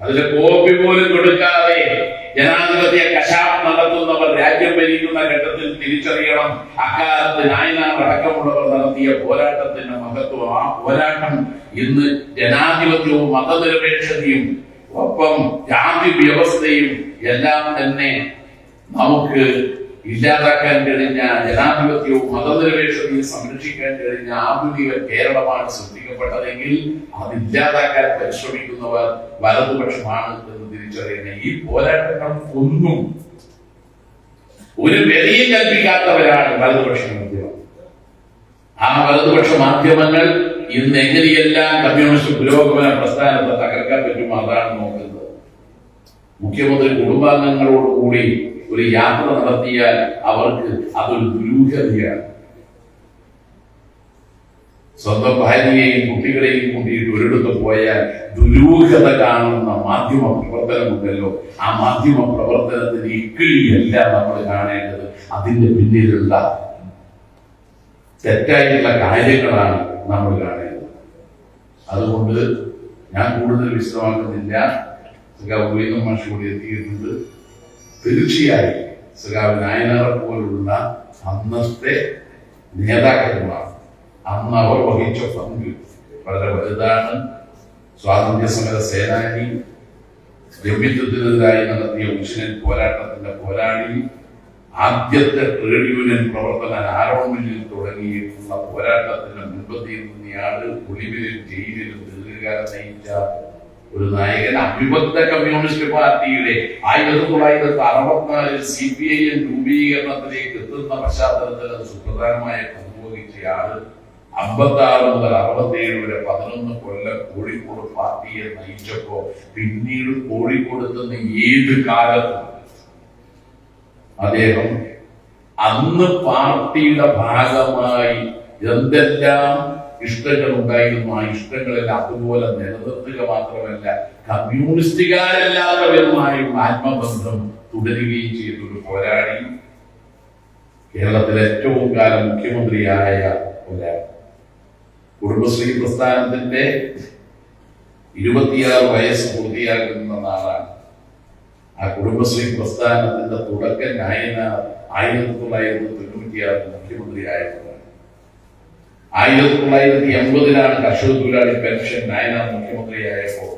അതിന്റെ കോപ്പി പോലും കൊടുക്കാതെ ജനാധിപത്യ കശാപ്പ് നടത്തുന്നവർ രാജ്യം ഭരിക്കുന്ന ഘട്ടത്തിൽ തിരിച്ചറിയണം. അക്കാലത്ത് നായനാർ അടക്കമുള്ളവർ നടത്തിയ പോരാട്ടത്തിന്റെ മഹത്വം ആ പോരാട്ടം ഇന്ന് ജനാധിപത്യവും മതനിരപേക്ഷതയും ഒപ്പം ജാതി വ്യവസ്ഥയും എല്ലാം തന്നെ നമുക്ക് ഇല്ലാതാക്കാൻ കഴിഞ്ഞ ജനാധിപത്യവും മതനിരപേക്ഷതയും സംരക്ഷിക്കാൻ കഴിഞ്ഞ ആധുനിക കേരളമാണ് സൃഷ്ടിക്കപ്പെട്ടതെങ്കിൽ അത് ഇല്ലാതാക്കാൻ പരിശ്രമിക്കുന്നവർ വലതുപക്ഷമാണ് എന്ന് തിരിച്ചറിയുന്ന ഈ പോരാട്ടങ്ങൾ ഒന്നും ഒരു വിലയും കൽപ്പിക്കാത്തവരാണ് വലതുപക്ഷ മാധ്യമം ആ വലതുപക്ഷ മാധ്യമങ്ങൾ ഇന്ന് എങ്ങനെയെല്ലാം കമ്മ്യൂണിസ്റ്റ് പുരോഗമന പ്രസ്ഥാനത്തെ തകർക്കാൻ പറ്റും അതാണ് നോക്കുന്നത്. മുഖ്യമന്ത്രി കുടുംബാംഗങ്ങളോടുകൂടി ഒരു യാത്ര നടത്തിയാൽ അവർക്ക് അതൊരു ദുരൂഹതയാണ്. സ്വന്തം ഭാര്യയെയും കുട്ടികളെയും കൂട്ടിയിട്ട് ഒരിടത്ത് പോയാൽ ദുരൂഹത കാണുന്ന മാധ്യമ പ്രവർത്തനമുണ്ടല്ലോ. ആ മാധ്യമ പ്രവർത്തനത്തിന് ഇക്കിളിയല്ല നമ്മൾ കാണേണ്ടത്. അതിന്റെ പിന്നിലുള്ള തെറ്റായിട്ടുള്ള കാര്യങ്ങളാണ് നമ്മൾ കാണേണ്ടത്. അതുകൊണ്ട് ഞാൻ കൂടുതൽ വിശദമാക്കുന്നില്ല. സഖാവ് മനുഷ്യ കൂടി എത്തിയിട്ടുണ്ട്. തീർച്ചയായും സഖാവ് നായനാറെ പോലുള്ള അന്നത്തെ നേതാക്കന്മാർ അന്ന് അവർ വഹിച്ച പങ്ക് വളരെ വലുതാണ്. സ്വാതന്ത്ര്യ സമര സേനാനി ജമ്മിത്വത്തിനെതിരായി നടത്തിയ ഉഷ്ണൻ പോരാട്ടത്തിന്റെ പോരാളി ആദ്യത്തെ ട്രേഡ് യൂണിയൻ പ്രവർത്തന ആരോപണിൽ തുടങ്ങിയിട്ടുള്ള പോരാട്ടത്തിന്റെ മുൻപന്തിയിൽ നിന്നയാൾ ഒളിവിലും ജയിലിലും ദീർഘകാലം നയിച്ച ഒരു നായകൻ അവിഭക്ത കമ്മ്യൂണിസ്റ്റ് പാർട്ടിയുടെ ആയിരത്തി തൊള്ളായിരത്തി അറുപത്തിനാലിൽ സി പി ഐ എം രൂപീകരണത്തിലേക്ക് എത്തുന്ന പശ്ചാത്തലത്തിൽ അത് സുപ്രധാനമായ പങ്കുവഹിച്ചയാൾ അമ്പത്തി ആറ് മുതൽ അറുപത്തിയേഴ് വരെ പതിനൊന്ന് കൊല്ലം കോഴിക്കോട് പാർട്ടിയെ നയിച്ചപ്പോ പിന്നീട് കോഴിക്കോട് എത്തുന്ന ഏത് കാലത്തും അദ്ദേഹം അന്ന് പാർട്ടിയുടെ ഭാഗമായി എന്തെല്ലാം ഇഷ്ടങ്ങൾ ഉണ്ടായിരുന്നു ആ ഇഷ്ടങ്ങളെല്ലാം അതുപോലെ നിലനിർത്തുക മാത്രമല്ല കമ്മ്യൂണിസ്റ്റുകാരല്ലാത്തവരുമായും ആത്മബന്ധം തുടരുകയും ചെയ്തൊരു പോരാളി. കേരളത്തിലെ ഏറ്റവും കാലം മുഖ്യമന്ത്രിയായ ഒരാൾ കുടുംബശ്രീ പ്രസ്ഥാനത്തിന്റെ ഇരുപത്തിയാറ് വയസ്സ് പൂർത്തിയാകുന്ന നാളാണ്. ആ കുടുംബശ്രീ പ്രസ്ഥാനത്തിന്റെ തുടക്കം നായന ആയിരത്തി തൊള്ളായിരത്തി തൊണ്ണൂറ്റിയാറ് മുഖ്യമന്ത്രിയായപ്പോഴാണ് ആയിരത്തി തൊള്ളായിരത്തി എൺപതിലാണ് കർഷക തൊഴിലാളി പെൻഷൻ നായനാർ മുഖ്യമന്ത്രിയായപ്പോൾ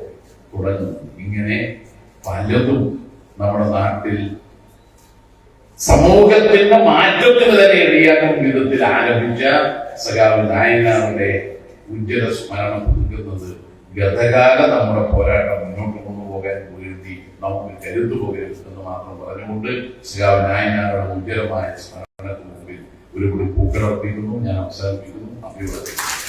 തുടങ്ങുന്നത്. ഇങ്ങനെ പലതും നമ്മുടെ നാട്ടിൽ സമൂഹത്തിന്റെ മാറ്റത്തിന് തന്നെ ഇടിയാക്കും വിധത്തിൽ ആരംഭിച്ച സഖാവ് നായനാറുടെ ഉജ്ജ്വല സ്മരണം പുതുക്കുന്നത് ഗതകാല നമ്മുടെ പോരാട്ടം മുന്നോട്ട് കൊണ്ടുപോകാൻ ഉയർത്തി നമുക്ക് കരുത്തു പോകരുത് എന്ന് മാത്രം പറഞ്ഞുകൊണ്ട് സഖാവ് നായനാറുടെ ഉജ്ജ്വലമായ സ്മരണത്തിന് മുമ്പിൽ ഒരു കൂടി പൂക്കളർപ്പിക്കുന്നു ഞാൻ അവസാനിപ്പിക്കുന്നു. You will.